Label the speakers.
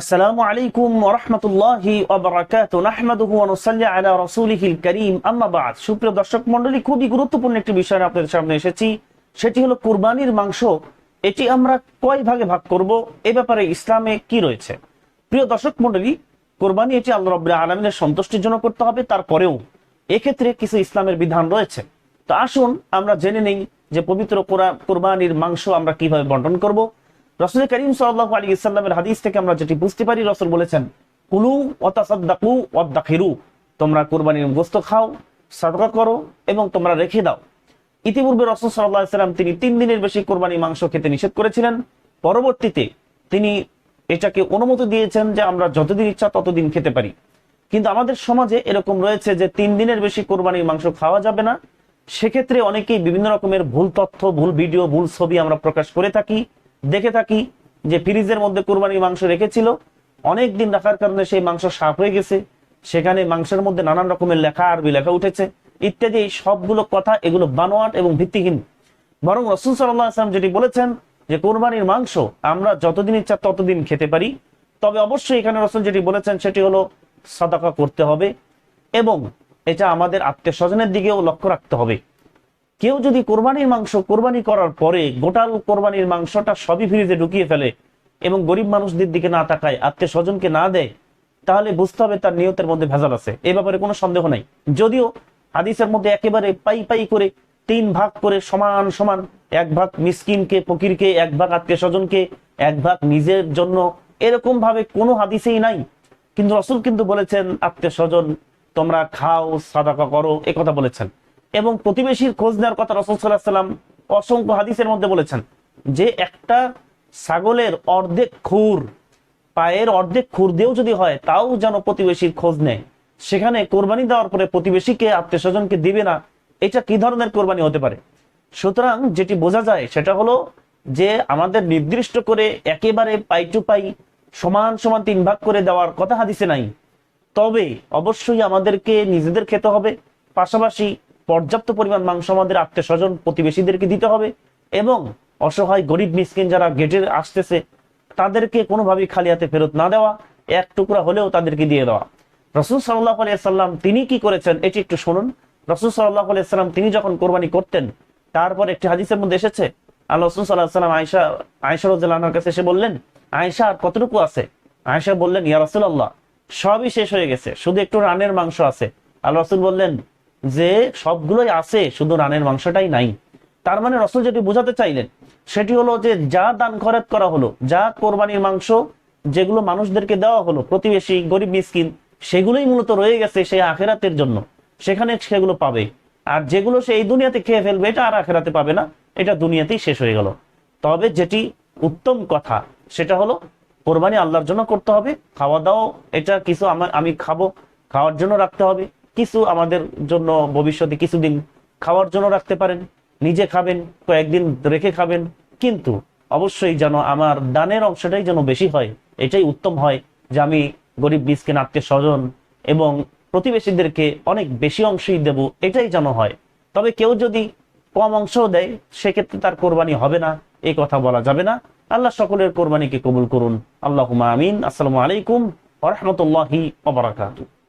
Speaker 1: আসসালামু আলাইকুম ওরহমতুল্লাহি ওবরাকাতু নাহমাদুহু ওয়া নুসাল্লি আলা রাসূলিহিল কারীম। আম্মা বাদ। সুপ্রিয় দর্শক মণ্ডলী, খুবই গুরুত্বপূর্ণ একটি বিষয় আপনাদের সামনে এসেছি। সেটি হলো কুরবানির মাংস। এটি আমরা কয় ভাগে ভাগ করব? এ ব্যাপারে ইসলামে কি রয়েছে? প্রিয় দর্শক মণ্ডলী, কোরবানি এটি আল্লাহ রাব্বুল আলামিনের সন্তুষ্টির জন্য করতে হবে। তারপরেও এক্ষেত্রে কিছু ইসলামের বিধান রয়েছে। তো আসুন আমরা জেনে নেই যে পবিত্র কোরবানির মাংস আমরা কীভাবে বন্টন করব। রসুল করিম সাল্লাহ আলী ইসলামের হাদিস থেকে আমরা যেটি বুঝতে পারি, রসুল বলেছেন, কুলু অতাসাদ্দাকু অদ্দাখিরু তোমরা কোরবানির গোস্ত খাও, সাদকা করো এবং তোমরা রেখে দাও। ইতিপূর্বে রসুল সাল্লাহ সাল্লাম তিনি তিন দিনের বেশি কোরবানি মাংস খেতে নিষেধ করেছিলেন। পরবর্তীতে তিনি এটাকে অনুমতি দিয়েছেন যে আমরা যতদিন ইচ্ছা ততদিন খেতে পারি। কিন্তু আমাদের সমাজে এরকম রয়েছে যে তিন দিনের বেশি কোরবানির মাংস খাওয়া যাবে না। সেক্ষেত্রে অনেকেই বিভিন্ন রকমের ভুল তথ্য, ভুল ভিডিও, ভুল ছবি আমরা প্রকাশ করে থাকি। দেখে থাকি যে ফ্রিজের মধ্যে কোরবানির মাংস রেখেছিল। অনেক দিন রাখার কারণে সেই মাংস সাফ হয়ে গেছে। সেখানে মাংসের মধ্যে নানান রকমের লেখা, আরবি লেখা উঠেছে। ইত্যাদি এই সবগুলো কথা এগুলো বানোয়াট এবং ভিত্তিহীন। বরং রসুল সাল্লাহ আসলাম যেটি বলেছেন যে কোরবানির মাংস আমরা যতদিন ইচ্ছা ততদিন খেতে পারি। তবে অবশ্যই এখানে রসুল যেটি বলেছেন সেটি হলো সাদাকা করতে হবে এবং এটা আমাদের আত্মীয় স্বজনের দিকেও লক্ষ্য রাখতে হবে। কেউ যদি কোরবানির মাংস কোরবানি করার পরে গোটাল কোরবানির মাংসটা সবই ফ্রিজে ঢুকিয়ে ফেলে এবং গরিব মানুষদের দিকে না তাকায়, আত্মীয় স্বজনকে না দেয়, তাহলে বুঝতে হবে তার নিয়তের মধ্যে ভেজাল আছে। এ ব্যাপারে কোনো সন্দেহ নাই। যদিও হাদিসের মধ্যে একেবারে পাই পাই করে তিন ভাগ করে সমান সমান এক ভাগ মিসকিনকে, ফকিরকে, এক ভাগ আত্মীয় স্বজনকে, এক ভাগ নিজের জন্য এরকম ভাবে কোনো হাদিসেই নাই। কিন্তু রসুল কিন্তু বলেছেন, আত্মীয় স্বজন, তোমরা খাও, সাদাকা করো, এ কথা বলেছেন। এবং প্রতিবেশীর খোঁজ নেওয়ার কথা রসুল সাল্লাহ সাল্লাম অসংখ্য হাদিসের মধ্যে বলেছেন যে একটা ছাগলের অর্ধেক খুর, পায়ের অর্ধেক খুর দিয়েও যদি হয়, তাও যেন প্রতিবেশীর খোঁজ নেয়। সেখানে কোরবানি দেওয়ার পরে প্রতিবেশীকে আত্মীয় স্বজনকে দিবে না, এটা কি ধরনের কোরবানি হতে পারে? সুতরাং যেটি বোঝা যায় সেটা হলো যে আমাদের নির্দিষ্ট করে একেবারে পাই টু পাই, সমান সমান তিন ভাগ করে দেওয়ার কথা হাদিসে নাই। তবে অবশ্যই আমাদেরকে নিজেদের খেতে হবে। পাশাপাশি পর্যাপ্ত পরিমাণ মাংস আমাদের আত্মীয় স্বজন প্রতিবেশীদেরকে দিতে হবে এবং অসহায় গরিব মিসকিন যারা গেটে আসতেছে, তাদেরকে কোনোভাবেই খালি হাতে ফেরত না দেওয়া, এক টুকরা হলেও তাদেরকে দিয়ে দেওয়া। রসুল সাল্লাহ আলিয়াল্লাম তিনি কি করেছেন, এটি একটু শুনুন। রসুল সাল্লাহ আলিয়াল্লাম তিনি যখন কোরবানি করতেন, তারপর একটি হাদিসের মধ্যে এসেছে, আল্লাহ রসুল সাল্লাহ সাল্লাম আয়সা আয়সা রোজার কাছে এসে বললেন আয়সা আর কতটুকু আছে? আয়সা বললেন, ইয়া রসুল্লাহ সবই শেষ হয়ে গেছে, শুধু একটু রানের মাংস আছে। আল্লাহ রসুল বললেন যে সবগুলোই আছে, শুধু রানের মাংসটাই নাই। তার মানে রসুল যেটি বোঝাতে চাইলেন, সেটি হলো যে যা দান খরচ করা হলো, যা কোরবানির মাংস যেগুলো মানুষদেরকে দেওয়া হলো, প্রতিবেশী, গরিব, মিসকিন, সেগুলোই মূলত রয়ে গেছে সেই আখেরাতের জন্য। সেখানে সেগুলো পাবে। আর যেগুলো সে এই দুনিয়াতে খেয়ে ফেলবে, এটা আর আখেরাতে পাবে না, এটা দুনিয়াতেই শেষ হয়ে গেল। তবে যেটি উত্তম কথা, সেটা হলো কোরবানি আল্লাহর জন্য করতে হবে, খাওয়া দাওয়া, এটা কিছু আমার আমি খাব, খাওয়ার জন্য রাখতে হবে। কিছু আমাদের জন্য ভবিষ্যতে কিছুদিন খাওয়ার জন্য রাখতে পারেন, নিজে খাবেন, কয়েকদিন রেখে খাবেন, কিন্তু অবশ্যই যেন আমার দানের অংশটাই যেন বেশি হয়, এটাই উত্তম হয় যে আমি গরিব মিসকিন আত্মীয় স্বজন এবং প্রতিবেশীদেরকে অনেক বেশি অংশই দেব, এটাই যেন হয়। তবে কেউ যদি কম অংশ দেয়, সেক্ষেত্রে তার কোরবানি হবে না এই কথা বলা যাবে না। আল্লাহ সকলের কোরবানিকে কবুল করুন। আল্লাহ আমিন। আসসালামু আলাইকুম ওরহমতুল্লাহি ওবরাকাতু